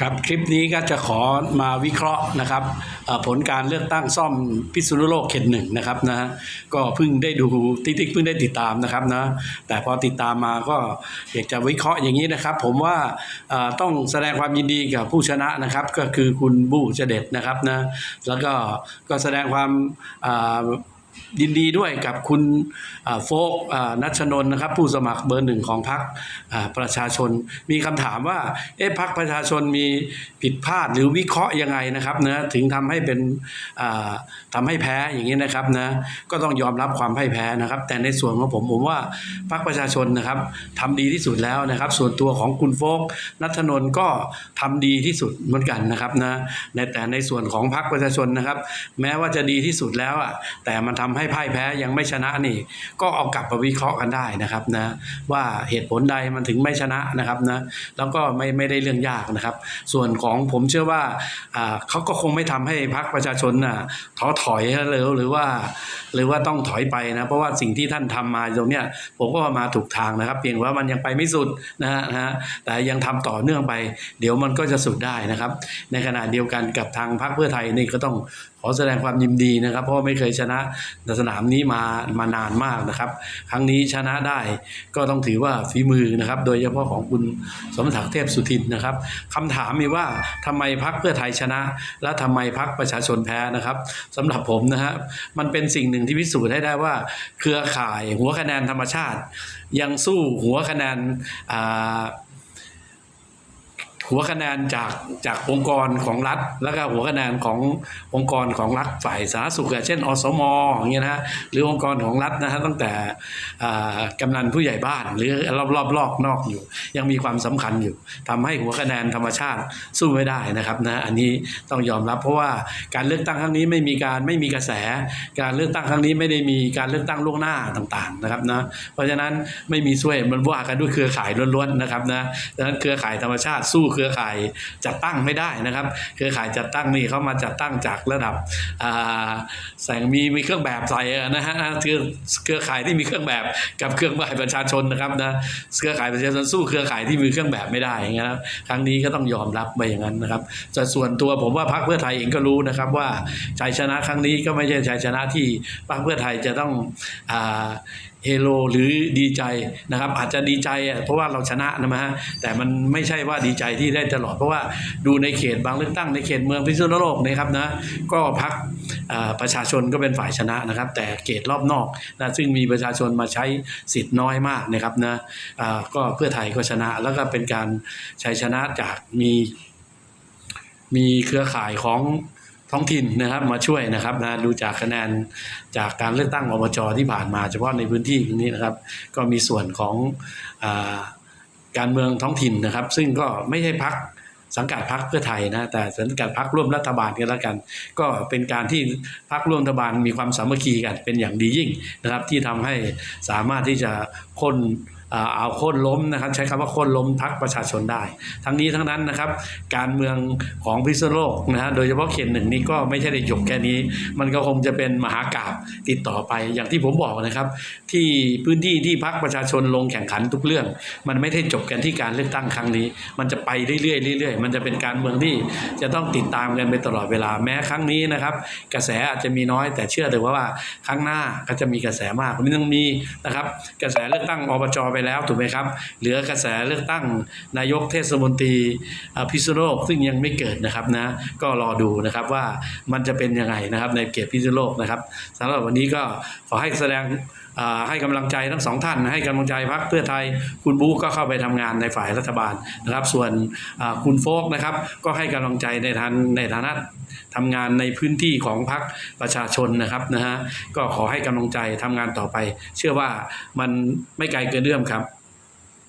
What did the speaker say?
ครับคลิปนี้ก็จะขอมาวิเคราะห์นะครับผลการเลือกตั้งซ่อมพิษณุโลกเขตหนึ่งนะครับนะก็เพิ่งได้ดูติ๊กติ๊กเพิ่งได้ติดตามนะครับนะแต่พอติดตามมาก็อยากจะวิเคราะห์อย่างนี้นะครับ ผมว่าต้องแสดงความยินดีกับผู้ชนะนะครับ ก็คือคุณบู้เจเด็ดนะครับนะแล้วก็ก็แสดงความ ยินดีด้วยกับคุณโฟกนัชนนนะครับ ผู้สมัครเบอร์หนึ่งของพรรคประชาชน มีคำถามว่า เอ๊ะพรรคประชาชนมีผิดพลาดหรือวิเคราะห์ยังไงนะครับนะถึงทำให้เป็นอ่าทำให้แพ้อย่างนี้นะครับนะก็ต้องยอมรับความพ่ายแพ้นะครับ แต่ในส่วนของผมผมว่าพรรคประชาชนนะครับทำดีที่สุดแล้วนะครับ ส่วนตัวของคุณโฟกนัทนนก็ทำดีที่สุดเหมือนกันนะครับนะในแต่ในส่วนของพรรคประชาชนนะครับ แม้ว่าจะดีที่สุดแล้วอะแต่มันททำให้พ่ายแพ้ยังไม่ชนะนี่ ก็เอากลับมาวิเคราะห์กันได้นะครับนะว่าเหตุผลใดมันถึงไม่ชนะนะครับนะแล้วก็ไม่ไม่ได้เรื่องยากนะครับ ส่วนของผมเชื่อว่าเขาก็คงไม่ทำให้พรรคประชาชนน่ะท้อถอยเลยหรือว่า หรือว่าต้องถอยไปนะเพราะว่าสิ่งที่ท่านทำมาตรงเนี้ยผมก็มาถูกทางนะครับ เพียงว่ามันยังไปไม่สุดนะฮะนะแต่ยังทำต่อเนื่องไป เดี๋ยวมันก็จะสุดได้นะครับ ในขณะเดียวกันกับทางพรรคเพื่อไทยนี่ก็ต้องขอแสดงความยินดีนะครับ เพราะไม่เคยชนะสนามนี้มามานานมากนะครับ ครั้งนี้ชนะได้ก็ต้องถือว่าฝีมือนะครับ โดยเฉพาะของคุณสมศักดิ์เทพสุทินนะครับคำถามมีว่าทำไมพรรคเพื่อไทยชนะ และทำไมพรรคประชาชนแพ้นะครับสำหรับผมนะฮะมันเป็นสิ่งหนึ่งที่พิสูจน์ให้ได้ว่า เครือข่ายหัวคะแนนธรรมชาติ ยังสู้หัวคะแนนอ่า หัวคะแนนจากจากองค์กรของรัฐ แล้วก็หัวคะแนนขององค์กรของรัฐฝ่ายสาธารณสุขอะเช่น อสมอย่างเงี้ยนะฮะหรือองค์กรของรัฐนะฮะตั้งแต่กำนันผู้ใหญ่บ้าน หรือรอบรอบรอบนอกอยู่ ยังมีความสำคัญอยู่ทำให้หัวคะแนนธรรมชาติสู้ไม่ได้นะครับนะอันนี้ต้องยอมรับเพราะว่าการเลือกตั้งครั้งนี้ไม่มีการไม่มีกระแส การเลือกตั้งครั้งนี้ไม่ได้มีการเลือกตั้งล่วงหน้าต่างๆนะครับนะเพราะฉะนั้นไม่มีช่วยมันว่ากันด้วยเครือข่ายล้วนๆนะครับนะดังนั้นเครือข่ายธรรมชาติสู้เครือข่ายจัดตั้งไม่ได้นะครับ เครือข่ายจัดตั้งนี่เขามาจัดตั้งจากระดับแสงมีมีเครื่องแบบใส่นะฮะเครือเครือข่ายที่มีเครื่องแบบกับเครื่องแบบประชาชนนะครับนะเครือข่ายประชาชนสู้เครือข่ายที่มีเครื่องแบบไม่ได้อย่างเงี้ยครั้งนี้ก็ต้องยอมรับไปอย่างนั้นนะครับแต่ส่วนตัวผมว่าพรรคเพื่อไทยเองก็รู้นะครับว่าชัยชนะครั้งนี้ก็ไม่ใช่ชัยชนะที่พรรคเพื่อไทยจะต้องอ่า เฮโลหรือดีใจนะครับ อาจจะดีใจอะเพราะว่าเราชนะนะฮะแต่มันไม่ใช่ว่าดีใจที่ได้ตลอด เพราะว่าดูในเขตบางเลือกตั้งในเขตเมืองพิษณุโลกนะครับนะก็พักประชาชนก็เป็นฝ่ายชนะนะครับ แต่เขตรอบนอกนะซึ่งมีประชาชนมาใช้สิทธิ์น้อยมากนะครับนะอ่าก็เพื่อไทยก็ชนะ แล้วก็เป็นการชัยชนะจากมี มีเครือข่ายของ ท้องถิ่นนะครับมาช่วยนะครับนะดูจากคะแนนจากการเลือกตั้งอบจที่ผ่านมา เฉพาะในพื้นที่ตรงนี้นะครับ ก็มีส่วนของอการเมืองท้องถิ่นนะครับ ซึ่งก็ไม่ใช่พักสังกัดพักเพื่อไทยนะแต่สังกัดพักร่วมรัฐบาลกันแล้วกัน ก็เป็นการที่พักร่วมรัฐบาลมีความสามัคคีกันเป็นอย่างดียิ่งนะครับ ที่ทำให้สามารถที่จะค้น เอาโค่นล้มนะครับ ใช้คำว่าโค่นล้มพักประชาชนได้ ทั้งนี้ทั้งนั้นนะครับ การเมืองของพิษณุโลกนะฮะโดยเฉพาะเขตหนึ่งนี้ก็ไม่ใช่ได้จบแค่นี้ มันก็คงจะเป็นมหากราบติดต่อไปอย่างที่ผมบอกนะครับ ที่พื้นที่ที่พักประชาชนลงแข่งขันทุกเรื่อง มันไม่ได้จบกันที่การเลือกตั้งครั้งนี้ มันจะไปเรื่อยๆเรื่อยๆมันจะเป็นการเมืองที่จะต้องติดตามกันไปตลอดเวลาแม้ครั้งนี้นะครับ กระแสอาจจะมีน้อยแต่เชื่อเลยว่าว่าครั้งหน้าก็จะมีกระแสมากมันยังมีนะครับ กระแสเลือกตั้งอบจไปแล้วถูกไหมครับ เหลือกระแสเลือกตั้งนายกเทศมนตรีพิษณุโลกซึ่งยังไม่เกิดนะครับนะก็รอดูนะครับว่ามันจะเป็นยังไงนะครับในเขตพิษณุโลกนะครับสำหรับวันนี้ก็ขอให้แสดงให้กำลังใจทั้งสองท่าน ให้กำลังใจพรรคเพื่อไทย คุณบู๊ก็เข้าไปทำงานในฝ่ายรัฐบาลนะครับ ส่วนคุณโฟกนะครับ ก็ให้กำลังใจในทานในฐานะทำงานในพื้นที่ของพรรคประชาชนนะครับนะฮะก็ขอให้กำลังใจทำงานต่อไป เชื่อว่ามันไม่ไกลเกินเอื้อมครับ